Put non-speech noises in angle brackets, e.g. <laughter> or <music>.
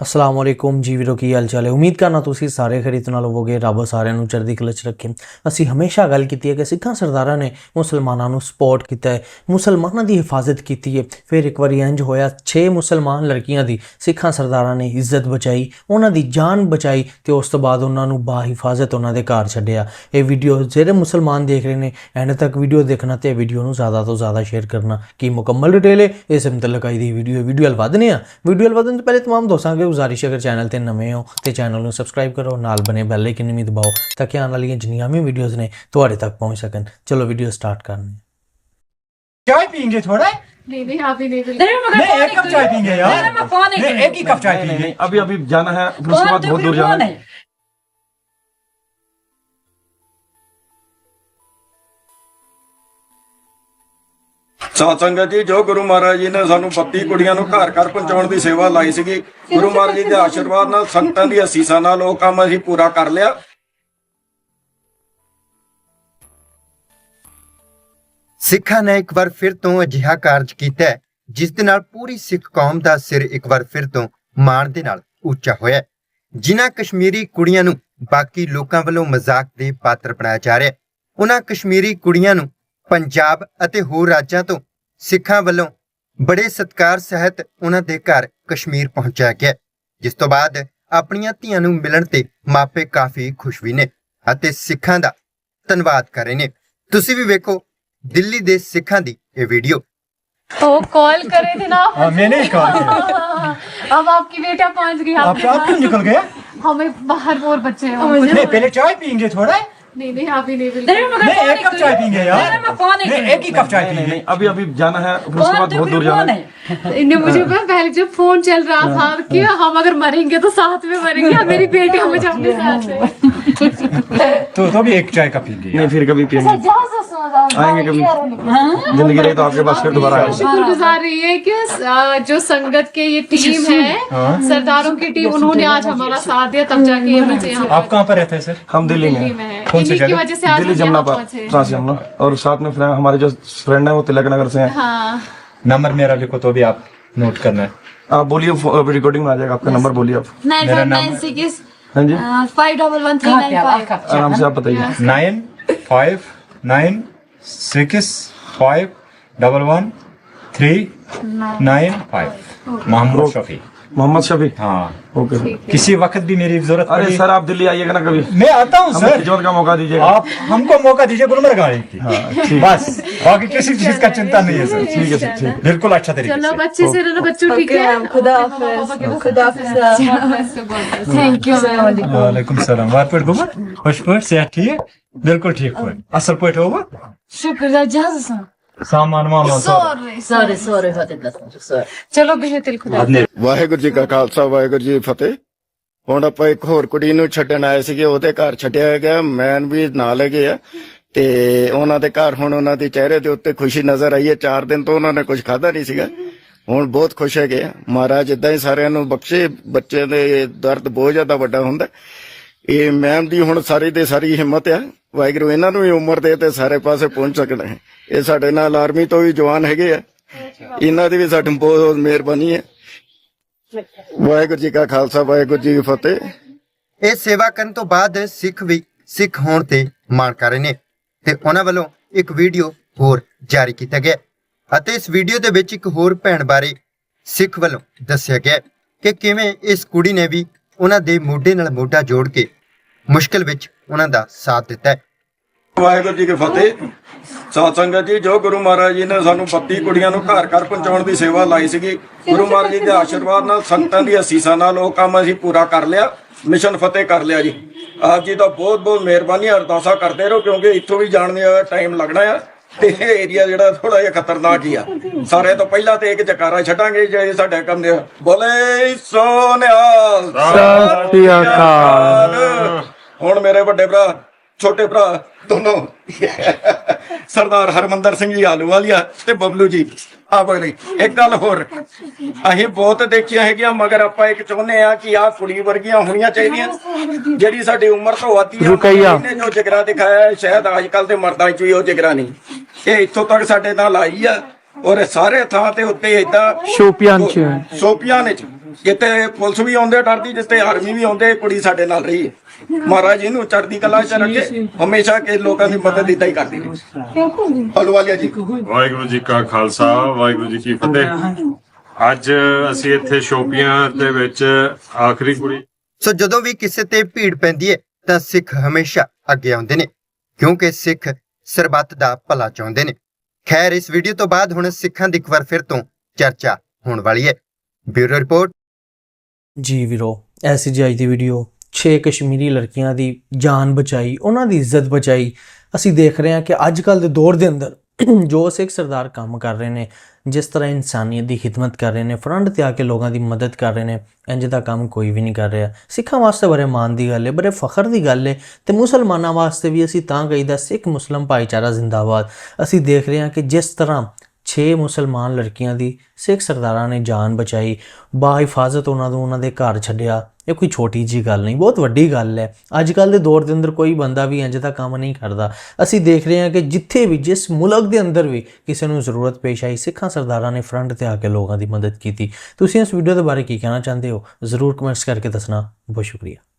ਅਸਲਾਮ ਵਾਲੇਕੁਮ ਜੀ ਵੀਰੋ ਕੀ ਹਾਲ ਚਾਲ ਹੈ ਉਮੀਦ ਕਰਨਾ ਤੁਸੀਂ ਸਾਰੇ ਖਰੀਦ ਨਾਲ ਹੋਵੋਗੇ ਰੱਬ ਸਾਰਿਆਂ ਨੂੰ ਚੜ੍ਹਦੀ ਕਲਾ ਚ ਰੱਖੇ ਅਸੀਂ ਹਮੇਸ਼ਾ ਗੱਲ ਕੀਤੀ ਹੈ ਕਿ ਸਿੱਖਾਂ ਸਰਦਾਰਾਂ ਨੇ ਮੁਸਲਮਾਨਾਂ ਨੂੰ ਸਪੋਰਟ ਕੀਤਾ ਹੈ ਮੁਸਲਮਾਨਾਂ ਦੀ ਹਿਫਾਜ਼ਤ ਕੀਤੀ ਹੈ ਫਿਰ ਇੱਕ ਵਾਰੀ ਇੰਜ ਹੋਇਆ 6 ਮੁਸਲਮਾਨ ਲੜਕੀਆਂ ਦੀ ਸਿੱਖਾਂ ਸਰਦਾਰਾਂ ਨੇ ਇੱਜ਼ਤ ਬਚਾਈ ਉਹਨਾਂ ਦੀ ਜਾਨ ਬਚਾਈ ਤੇ ਉਸ ਤੋਂ ਬਾਅਦ ਉਹਨਾਂ ਨੂੰ ਬਾ ਹਿਫਾਜ਼ਤ ਉਹਨਾਂ ਦੇ ਘਰ ਛੱਡਿਆ ਇਹ ਵੀਡੀਓ ਜਿਹੜੇ ਮੁਸਲਮਾਨ ਦੇਖ ਰਹੇ ਨੇ ਐਂਡ ਤੱਕ ਵੀਡੀਓ ਦੇਖਣਾ ਤੇ ਵੀਡੀਓ ਨੂੰ ਜ਼ਿਆਦਾ ਤੋਂ ਜ਼ਿਆਦਾ ਸ਼ੇਅਰ ਕਰਨਾ ਕੀ ਮੁਕੰਮਲ ਡਿਟੇਲ ਹੈ ਇਸ ਮੁਤਲਕ ਆਈ ਦੀ ਵੀਡੀਓ ਵੀਡੀਓ ਹਲ ਵਧਨੇ ਆ ਵੀਡੀਓ ਹਲ ਵਧਣ ਤੋਂ ਪਹਿਲੇ तमाम ਦੋਸਤਾਂ ਅੱਗੇ ਗੁਜ਼ਾਰਿਸ਼ ਹੈ ਅਗਰ ਚੈਨਲ ਤੇ ਨਵੇਂ ਹੋ ਤੇ ਚੈਨਲ ਨੂੰ ਸਬਸਕ੍ਰਾਈਬ ਕਰੋ ਨਾਲ ਬਨੇ ਬੈਲ ਆਈਕਨ ਵੀ ਦਬਾਓ ਤਾਂ ਕਿ ਆਉਣ ਵਾਲੀਆਂ ਜਿੰਨੀਆਂ ਵੀ ਵੀਡੀਓਜ਼ ਨੇ ਤੁਹਾਡੇ ਤੱਕ ਪਹੁੰਚ ਸਕਣ ਚਲੋ ਵੀਡੀਓ ਸਟਾਰਟ ਕਰਨੀ ਹੈ चाय पियेंगे थोड़ा नहीं नहीं आप ही नहीं बिल्कुल नहीं मगर नहीं कौन एक कप चाय पियेंगे यार नहीं, मैं कौन है नहीं एक ही कप चाय नहीं, पियेंगे नहीं, अभी अभी जाना है फिर उसके कौन बाद तो बहुत फिर दूर जाना कौन है है ਜੀ ਜੋ ਗੁਰੂ ਮਹਾਰਾਜ ਜੀ ਨੇ ਸਾਨੂੰ 32 ਕੁੜੀਆਂ ਨੂੰ ਘਰ ਘਰ ਪਹੁੰਚਾਉਣ ਦੀ ਸੇਵਾ ਲਾਈ ਸੀਗੀ ਗੁਰੂ ਮਹਾਰਾਜ ਜੀ ਦੇ ਆਸ਼ੀਰਵਾਦ ਨਾਲ ਸੰਗਤਾਂ ਦੀ ਅਸੀਸਾਂ ਨਾਲ ਉਹ ਕੰਮ ਅਸੀਂ ਪੂਰਾ ਕਰ ਲਿਆ। ਸਿੱਖਾਂ ਨੇ ਇੱਕ ਵਾਰ ਫਿਰ ਤੋਂ ਅਜਿਹਾ ਕਾਰਜ ਕੀਤਾ ਹੈ, ਜਿਸ ਦੇ ਨਾਲ ਪੂਰੀ ਸਿੱਖ ਕੌਮ ਦਾ ਸਿਰ ਇੱਕ ਵਾਰ ਫਿਰ ਤੋਂ ਮਾਣ ਦੇ ਨਾਲ ਉੱਚਾ ਹੋਇਆ ਜਿਨ੍ਹਾਂ ਕਸ਼ਮੀਰੀ ਕੁੜੀਆਂ ਨੂੰ ਬਾਕੀ ਲੋਕਾਂ ਵੱਲੋਂ ਮਜ਼ਾਕ ਦੇ ਪਾਤਰ ਬਣਾਇਆ ਜਾ ਰਿਹਾ ਉਹਨਾਂ ਕਸ਼ਮੀਰੀ ਕੁੜੀਆਂ ਨੂੰ ਪੰਜਾਬ ਅਤੇ ਹੋਰ ਰਾਜਾਂ ਤੋਂ ਸਿੱਖਾਂ ਵੱਲੋਂ ਬੜੇ ਸਤਕਾਰ ਸਹਿਤ ਉਹਨਾਂ ਦੇ ਘਰ ਕਸ਼ਮੀਰ ਪਹੁੰਚਾਇਆ ਗਿਆ ਹੈ, ਜਿਸ ਤੋਂ ਬਾਅਦ ਆਪਣੀਆਂ ਧੀਆਂ ਨੂੰ ਮਿਲਣ ਤੇ ਮਾਪੇ ਕਾਫੀ ਖੁਸ਼ ਵੀ ਨੇ ਅਤੇ ਸਿੱਖਾਂ ਦਾ ਧੰਨਵਾਦ ਕਰ ਰਹੇ ਨੇ ਤੁਸੀਂ ਵੀ ਵੇਖੋ ਦਿੱਲੀ ਦੇ ਸਿੱਖਾਂ ਦੀ ਇਹ ਵੀਡੀਓ तो कॉल करे थे ना आप हाँ मैंने ही कहा था। अब आपकी बेटा पहुंच गई आप आपके आप क्यों पास। निकल गए हमें बाहर और बच्चे हैं नहीं पहले चाय पियेंगे थोड़ा नहीं नहीं आप ही नहीं नहीं एक कप चाय यार। नहीं, मैं कौन है नहीं एक ही कप चाय पीएँगे अभी अभी जाना है उसके बाद तो बहुत दूर जाना है। है? मुझे पहले जब फ़ोन चल रहा था कि हम अगर मरेंगे तो साथ में मरेंगे मेरी बेटी हमें अपने साथ है तो तो भी एक चाय का पीएँगे नहीं फिर कभी पियेंगे आएँगे कभी? ज़िंदगी रही तो आपके पास फिर दोबारा आएँगे शुक्रगुजार रही है कि जो संगत के ये टीम है सरदारों की टीम उन्होंने आज हमारा साथ दिया तब जाके ये बच्चे यहाँ आप कहाँ पर रहते हैं सर? हम दिल्ली में दिल्ली हैं। कौन सी जगह? जमुना पर पहुँचे। और साथ में फ्रेंड हमारे जो फ्रेंड है वो तिलक नगर से हैं। हाँ। नंबर मेरा लिखो तो भी आप नोट करना है। आप बोलिए रिकॉर्डिंग में आ जाएगा आपका नंबर बोलिए आप। मेरा नाम- हाँ जी। Five double one three nine five आराम से आप बताइए। Nine five nine six five double one three nine five. Mohammad Shafi. Mohammad Shafi? हाँ। ओके किसी वक्त भी मेरी ज़रूरत अरे सर आप दिल्ली आइएगा ना कभी। मैं आता हूँ सर। खिजमत का मौका दीजिए आप हमको मौका दीजिए गुलमर्ग आने की ठीक। बस। बाकी किसी चीज़ का चिंता नहीं है सर। ठीक है सर ठीक। बिल्कुल अच्छा तरीके चलो से। बच्चे से रहना बच्चों ठीक है? खुदा खुदा थैंक यू वालेकुम सलाम। वार पर गुमर? खुश पर सेहत ठीक बिल्कुल ठीक हुए असल पोइट होगा Şükredeceğiz ਵਾਹਿਗੁਰੂ ਜੀ ਕਾ ਖਾਲਸਾ ਵਾਹਿਗੁਰੂ ਜੀ ਫਤਿਹ ਹੁਣ ਆਪਾਂ ਇੱਕ ਹੋਰ ਕੁੜੀ ਨੂੰ ਛੱਡਣ ਆਏ ਸੀਗੇ ਉਹਦੇ ਘਰ ਛੱਡਿਆ ਗਿਆ ਮੈਨ ਵੀ ਨਾਲ ਹੈਗੇ ਆ ਤੇ ਉਹਨਾਂ ਦੇ ਘਰ ਹੁਣ ਉਹਨਾਂ ਦੇ ਚਿਹਰੇ ਦੇ ਉੱਤੇ ਖੁਸ਼ੀ ਨਜ਼ਰ ਆਈ ਹੈ ਚਾਰ ਦਿਨ ਤੋਂ ਉਹਨਾਂ ਨੇ ਕੁਝ ਖਾਧਾ ਨਹੀਂ ਸੀਗਾ ਹੁਣ ਬਹੁਤ ਖੁਸ਼ ਹੈਗੇ ਆ ਮਹਾਰਾਜ ਇਦਾਂ ਹੀ ਸਾਰਿਆਂ ਨੂੰ ਬਖਸ਼ੇ ਬੱਚੇ ਦੇ ਦਰਦ ਬਹੁਤ ਜ਼ਿਆਦਾ ਵੱਡਾ ਹੁੰਦਾ ਇਹ ਮੈਮ ਦੀ ਹੁਣ ਸਾਰੀ ਦੇ ਸਾਰੀ ਹਿੰਮਤ ਆ। ਵਾਹਿਗੁਰੂ ਇਹਨਾਂ ਨੂੰ ਵੀ ਉਮਰ ਦੇ ਤੇ ਸਾਰੇ ਪਾਸੇ ਪਹੁੰਚ ਸਕਣ। ਇਹ ਸਾਡੇ ਨਾਲ ਆਰਮੀ ਤੋਂ ਵੀ ਜਵਾਨ ਹੈਗੇ ਆ। ਇਹਨਾਂ ਦੀ ਵੀ ਸਾਡੀ ਬਹੁਤ ਮਿਹਰਬਾਨੀ ਹੈ ਵਾਹਿਗੁਰੂ ਜੀ ਕਾ ਖਾਲਸਾ, ਵਾਹਿਗੁਰੂ ਜੀ ਕੀ ਫਤਿਹ। ਇਹ ਸੇਵਾ ਕਰਨ ਤੋਂ ਬਾਅਦ ਸਿੱਖ ਵੀ ਸਿੱਖ ਹੋਣ ਤੇ ਮਾਣ ਕਰ ਰਹੇ ਨੇ ਤੇ ਉਹਨਾਂ ਵੱਲੋਂ ਇੱਕ ਵੀਡੀਓ ਹੋਰ ਜਾਰੀ ਕੀਤਾ ਗਿਆ ਅਤੇ ਇਸ ਵੀਡੀਓ ਦੇ ਵਿੱਚ ਇੱਕ ਹੋਰ ਭੈਣ ਬਾਰੇ ਸਿੱਖ ਵੱਲੋਂ ਦੱਸਿਆ ਗਿਆ ਕਿ ਕਿਵੇਂ ਇਸ ਕੁੜੀ ਨੇ ਵੀ ਉਹਨਾਂ ਦੇ ਮੋਢੇ ਨਾਲ ਮੋਢਾ ਜੋੜ ਕੇ ਮੁਸ਼ਕਲ ਵਿੱਚ ਉਹਨਾਂ ਦਾ ਸਾਥ ਦਿੱਤਾ ਹੈ। ਵਾਹਿਗੁਰੂ ਜੀ ਕੀ ਫਤਿਹ। ਸਾਧ ਸੰਗਤ ਜੀ, ਜੋ ਗੁਰੂ ਮਹਾਰਾਜ ਜੀ ਨੇ ਸਾਨੂੰ 32 ਕੁੜੀਆਂ ਨੂੰ ਘਰ ਘਰ ਪਹੁੰਚਾਉਣ ਦੀ ਸੇਵਾ ਲਾਈ ਸੀਗੀ, ਗੁਰੂ ਮਹਾਰਾਜ ਜੀ ਦੇ ਆਸ਼ੀਰਵਾਦ ਨਾਲ, ਸੰਗਤਾਂ ਦੀ ਅਸੀਸਾਂ ਨਾਲ ਉਹ ਕੰਮ ਅਸੀਂ ਪੂਰਾ ਕਰ ਲਿਆ, ਮਿਸ਼ਨ ਫਤਿਹ ਕਰ ਲਿਆ ਜੀ। ਆਪ ਜੀ ਦਾ ਬਹੁਤ ਬਹੁਤ ਮਿਹਰਬਾਨੀ, ਅਰਦਾਸਾਂ ਕਰਦੇ ਰਹੋ, ਕਿਉਂਕਿ ਇੱਥੋਂ ਵੀ ਜਾਣ ਦਾ ਟਾਈਮ ਲੱਗਣਾ ਆ। ਤੇ ਇਹ ਏਰੀਆ ਜਿਹੜਾ ਥੋੜਾ ਜਿਹਾ ਖਤਰਨਾਕ ਹੀ ਆ। ਸਾਰੇ ਤੋਂ ਪਹਿਲਾਂ ਤੇ ਇੱਕ ਜਕਾਰਾ ਛੱਡਾਂਗੇ ਜੇ ਸਾਡੇ ਕੰਮ ਦੇ ਬੋਲੇ ਸੋਨਿਆ ਸਤਿ ਅਕਾਲ। ਹੁਣ ਮੇਰੇ ਵੱਡੇ ਭਰਾ ਛੋਟੇ ਭਰਾ ਦੋਨੋਂ। ਸਰਦਾਰ ਹਰਮੰਦਰ ਸਿੰਘ ਜੀ ਆਲੂਵਾਲੀਆ ਤੇ ਬਬਲੂ ਜੀ। ਆ ਬਗਲੀ ਇੱਕ ਗੱਲ ਹੋਰ। ਅਸੀਂ ਬਹੁਤ ਦੇਖੀਆਂ ਹੈਗੀਆਂ ਮਗਰ ਆਪਾਂ ਇੱਕ ਚਾਹੁੰਦੇ ਆ ਕਿ ਆਹ ਕੁੜੀ ਵਰਗੀਆਂ ਹੋਣੀਆਂ ਚਾਹੀਦੀਆਂ। ਜਿਹੜੀ ਸਾਡੀ ਉਮਰ ਤੋਂ ਵੱਧ ਆ ਇਹਨੇ ਜੋ ਜਿਗਰਾ ਦਿਖਾਇਆ ਹੈ, ਸ਼ਾਇਦ ਅੱਜ ਕੱਲ ਦੇ ਮਰਦਾਂ 'ਚ ਵੀ ਉਹ ਜਿਗਰਾ ਨਹੀਂ। ਇਹ ਇੱਥੋਂ ਤੱਕ ਸਾਡੇ ਨਾਲ ਆਈ ਆ ਔਰ ਸਾਰੇ ਥਾਂ ਤੇ ਉੱਤੇ ਇਦਾਂ ਸ਼ੋਪੀਆਂ 'ਚ। ਸ਼ੋਪੀਆਂ ਨੇ ਚ ਜਿੱਤੇ ਪੁਲਿਸ ਵੀ ਆਉਂਦੇ ਡਰਦੀ ਜਿੱਤੇ ਆਰਮੀ ਵੀ ਆਉਂਦੇ ਕੁੜੀ ਸਾਡੇ ਨਾਲ ਰਹੀ ਹੈ। ਮਹਾਰਾਜ ਇਹਨੂੰ ਚੜ੍ਹਦੀ ਕਲਾ ਚ ਰੱਖੇ ਹਮੇਸ਼ਾ ਕੇ ਲੋਕਾਂ ਦੀ ਮਦਦ ਇਦਾਂ ਹੀ ਕਰਦੀ ਰਹੇ। ਹਲਵਾਲੀਆ ਜੀ। ਵਾਹਿਗੁਰੂ ਜੀ ਕਾ ਖਾਲਸਾ ਵਾਹਿਗੁਰੂ ਜੀ ਕੀ ਫਤਿਹ। ਅੱਜ ਅਸੀਂ ਇੱਥੇ ਸ਼ੋਪੀਆਂ ਦੇ ਵਿੱਚ ਆਖਰੀ ਕੁੜੀ। ਸੋ ਜਦੋਂ ਵੀ ਕਿਸੇ ਤੇ ਭੀੜ ਪੈਂਦੀ ਹੈ ਤਾਂ ਸਿੱਖ ਹਮੇਸ਼ਾ ਅੱਗੇ ਆਉਂਦੇ ਨੇ ਕਿਉਂਕਿ ਸਿੱਖ ਸਰਬੱਤ ਦਾ ਭਲਾ ਚਾਹੁੰਦੇ ਨੇ। ਖੈਰ ਇਸ ਵੀਡੀਓ ਤੋਂ ਬਾਅਦ ਹੁਣ ਸਿੱਖਾਂ ਦੀ ਇੱਕ ਵਾਰ ਫਿਰ ਤੋਂ ਚਰਚਾ ਹੋਣ ਵਾਲੀ ਹੈ। Bureau report. ਜੀ ਵੀਰੋ, ਐਸੀ ਜੀ ਅੱਜ ਦੀ ਵੀਡੀਓ 6 ਕਸ਼ਮੀਰੀ ਲੜਕੀਆਂ ਦੀ ਜਾਨ ਬਚਾਈ, ਉਹਨਾਂ ਦੀ ਇੱਜ਼ਤ ਬਚਾਈ। ਅਸੀਂ ਦੇਖ ਰਹੇ ਹਾਂ ਕਿ ਅੱਜ ਕੱਲ ਦੇ ਦੌਰ ਦੇ ਅੰਦਰ <clears throat> ਜੋ ਸਿੱਖ ਸਰਦਾਰ ਕੰਮ ਕਰ ਰਹੇ ਨੇ, ਜਿਸ ਤਰ੍ਹਾਂ ਇਨਸਾਨੀਅਤ ਦੀ ਖਿਦਮਤ ਕਰ ਰਹੇ ਨੇ, ਫਰੰਟ ਤੇ ਆ ਕੇ ਲੋਕਾਂ ਦੀ ਮਦਦ ਕਰ ਰਹੇ ਨੇ ਇੰਜ ਦਾ ਕੰਮ ਕੋਈ ਵੀ ਨਹੀਂ ਕਰ ਰਿਹਾ। ਸਿੱਖਾਂ ਵਾਸਤੇ ਬੜੇ ਮਾਣ ਦੀ ਗੱਲ ਹੈ ਬੜੇ ਫਖਰ ਦੀ ਗੱਲ ਹੈ ਤੇ ਮੁਸਲਮਾਨਾਂ ਵਾਸਤੇ ਵੀ ਅਸੀਂ ਤਾਂ ਕਹੀਦਾ ਸਿੱਖ ਮੁਸਲਮ ਭਾਈਚਾਰਾ ਜ਼ਿੰਦਾਬਾਦ। ਅਸੀਂ ਦੇਖ ਰਹੇ ਹਾਂ ਕਿ ਜਿਸ ਤਰ੍ਹਾਂ 6 ਮੁਸਲਮਾਨ ਲੜਕੀਆਂ ਦੀ ਸਿੱਖ ਸਰਦਾਰਾਂ ਨੇ ਜਾਨ ਬਚਾਈ। ਬਾ ਹਿਫਾਜ਼ਤ ਉਹਨਾਂ ਨੂੰ ਉਹਨਾਂ ਦੇ ਘਰ ਛੱਡਿਆ। ਇਹ ਕੋਈ ਛੋਟੀ ਜੀ ਗੱਲ ਨਹੀਂ, ਬਹੁਤ ਵੱਡੀ ਗੱਲ ਹੈ। ਅੱਜ ਕੱਲ ਦੇ ਦੌਰ ਦੇ ਅੰਦਰ ਕੋਈ ਬੰਦਾ ਵੀ ਇੰਜ ਦਾ ਕੰਮ ਨਹੀਂ ਕਰਦਾ। ਅਸੀਂ ਦੇਖ ਰਹੇ ਹਾਂ ਕਿ ਜਿੱਥੇ ਵੀ, ਜਿਸ ਮੁਲਕ ਦੇ ਅੰਦਰ ਵੀ ਕਿਸੇ ਨੂੰ ਜ਼ਰੂਰਤ ਪੇਸ਼ ਆਈ, ਸਿੱਖਾਂ ਸਰਦਾਰਾਂ ਨੇ ਫਰੰਟ ਤੇ ਆ ਕੇ ਲੋਕਾਂ ਦੀ ਮਦਦ ਕੀਤੀ। ਤੁਸੀਂ ਇਸ ਵੀਡੀਓ ਦੇ ਬਾਰੇ ਕੀ ਕਹਿਣਾ ਚਾਹੁੰਦੇ ਹੋ? ਜ਼ਰੂਰ ਕਮੈਂਟਸ ਕਰਕੇ ਦੱਸਣਾ। ਬਹੁਤ ਸ਼ੁਕਰੀਆ।